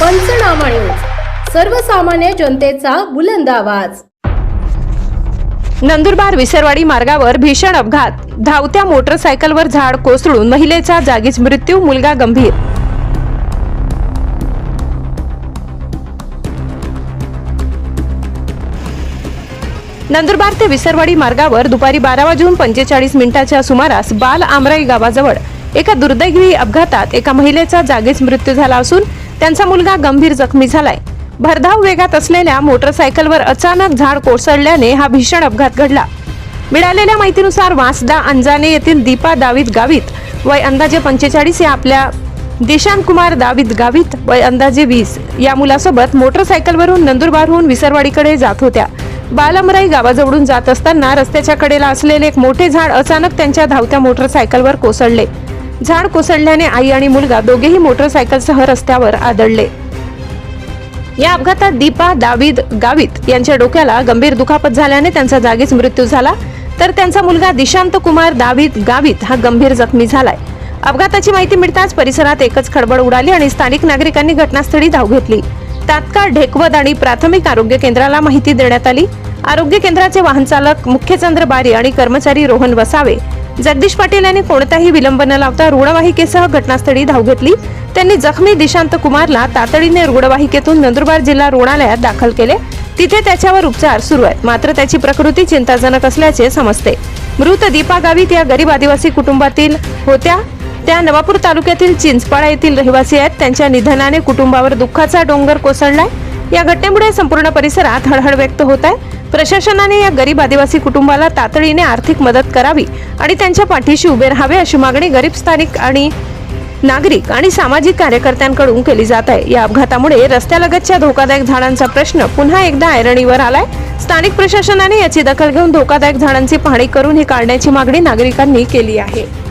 पंचनामा न्यूज. सर्वसामान्य जनतेचा बुलंद आवाज. नंदुरबार विसरवाडी मार्गावर भीषण अपघात. धावत्या मोटरसायकलवर झाड कोसळून महिलेचा जागीच मृत्यू मुलगा गंभीर. नंदुरबार ते विसरवाडी मार्गावर दुपारी बारा वाजून पंचेचाळीस मिनिटाच्या सुमारास बाल आमराई गावाजवळ एका दुर्दैवी अपघातात एका महिलेचा जागीच मृत्यू झाला असून त्यांचा मुलगा गंभीर जखमी झालाय. भरधाव वेगात असलेल्या मोटरसायकलवर अचानक झाड कोसळल्याने हा भीषण अपघात घडला. मिळालेल्या माहितीनुसार वासदा अंजाने येथील दीपा दावीत गावित वय अंदाजे पंचेचाळीस या आपल्या दिशांत कुमार दावीद गावित वय अंदाजे वीस या मुलासोबत मोटरसायकलवरून नंदुरबारहून विसरवाडीकडे जात होत्या. बालमराई गावाजवळून जात असताना रस्त्याच्या कडेला असलेले एक मोठे झाड अचानक त्यांच्या धावत्या मोटरसायकलवर कोसळले. झाड कोसळल्याने आई आणि मुलगा दोघेही मोटरसायकलसह रस्त्यावर आदळले. या अपघातात दीपा दावीद गावित यांच्या डोक्याला गंभीर दुखापत झाल्याने त्यांचा जागीच मृत्यू झाला. तर त्यांचा मुलगा दिशांत कुमार दावीद गावित हा गंभीर जखमी झालाय. अपघाताची माहिती मिळताच परिसरात एकच खडबड उडाली आणि स्थानिक नागरिकांनी घटनास्थळी धाव घेतली. तात्काळ ढेकवत आणि प्राथमिक आरोग्य केंद्राला माहिती देण्यात आली. आरोग्य केंद्राचे वाहन चालक मुख्यचंद्र बारी आणि कर्मचारी रोहन वसावे जगदीश पाटील यांनी कोणताही विलंब न लावता रुग्णवाहिकेसह घटनास्थळी धाव घेतली. त्यांनी जखमी दिशांत कुमारला तातडीने रुग्णवाहिकेतून नंदुरबार जिल्हा रुग्णालयात दाखल केले. तिथे त्याच्यावर उपचार सुरू आहेत. मात्र त्याची प्रकृती चिंताजनक असल्याचे समजते. मृत दीपा गावित या गरीब आदिवासी कुटुंबातील होत्या. त्या नवापूर तालुक्यातील चिंचपाडा येथील रहिवासी आहेत. त्यांच्या निधनाने कुटुंबावर दुःखाचा डोंगर कोसळलाय. या घटनेमुळे संपूर्ण परिसरात हळहळ व्यक्त होत आहे. प्रशासनाने या गरीब आदिवासी कुटुंबाला तातडीने आर्थिक मदत करावी. आणि त्यांच्या पाठीशी उभे राहावे अशी मागणी गरीब स्थानिक आणि नागरिक आणि सामाजिक कार्यकर्त्यांकडून केली जात आहे. या अपघातामुळे रस्त्यालगतच्या धोकादायक झाडांचा प्रश्न पुन्हा एकदा ऐरणीवर आलाय. स्थानिक प्रशासनाने याची दखल घेऊन धोकादायक झाडांची पाहणी करून ही काढण्याची मागणी नागरिकांनी केली आहे.